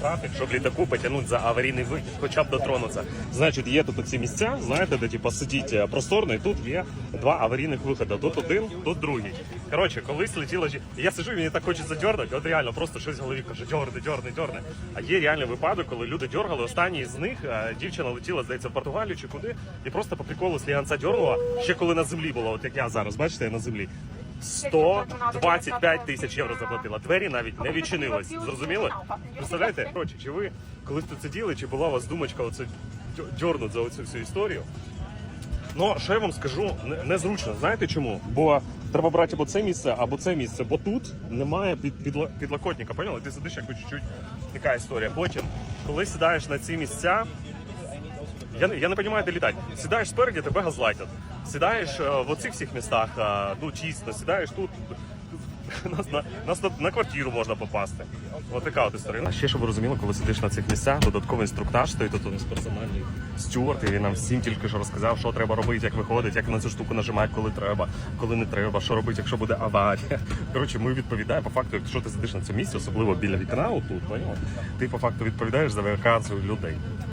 штрафів, щоб літаку потягнути за аварійний вихід, хоча б дотронутися. Значить, є тут ці місця, знаєте, де типу, сидіть е, просторно, і тут є два аварійних виходи. Тут один, тут другий. Коротше, колись летіла жі- Я сижу, і мені так хочеться дьорнути, от реально просто щось в голові каже, дьорни, дьорни, дьорни. А є реальний випадок, коли люди дьоргали. Останній з них е, дівчина летіла, здається, в Португалію чи куди, і просто по приколу сліганця дьорнула, ще коли на землі було, от як я зараз, бачите, я на землі. 125 тисяч євро заплатила. Двері навіть не відчинились. Зрозуміли? Представляєте? Коротше, чи ви колись тут сиділи, чи була у вас думочка оце дьо- дьорнуть за оцю всю історію? Ну, що я вам скажу, незручно. Знаєте чому? Бо треба брати або це місце, або це місце, бо тут немає під, підла- підлокотника. Поняли? Ти сидиш як чуть-чуть така історія. Потім, коли сідаєш на ці місця, я, я не розумію, де літати. Сідаєш спереді, тебе газлайтять. Сідаєш е, в оцих всіх містах, е, ну тісно, сідаєш тут. Нас на, нас на, квартиру можна попасти. Ось така от історія. А ще, щоб ви розуміли, коли сидиш на цих місцях, додатковий інструктаж стоїть тут у нас персональний стюард, і він нам всім тільки що розказав, що треба робити, як виходить, як на цю штуку нажимати, коли треба, коли не треба, що робити, якщо буде аварія. Коротше, ми відповідаємо по факту, якщо ти сидиш на цьому місці, особливо біля вікна, отут, ти по факту відповідаєш за евакуацію людей.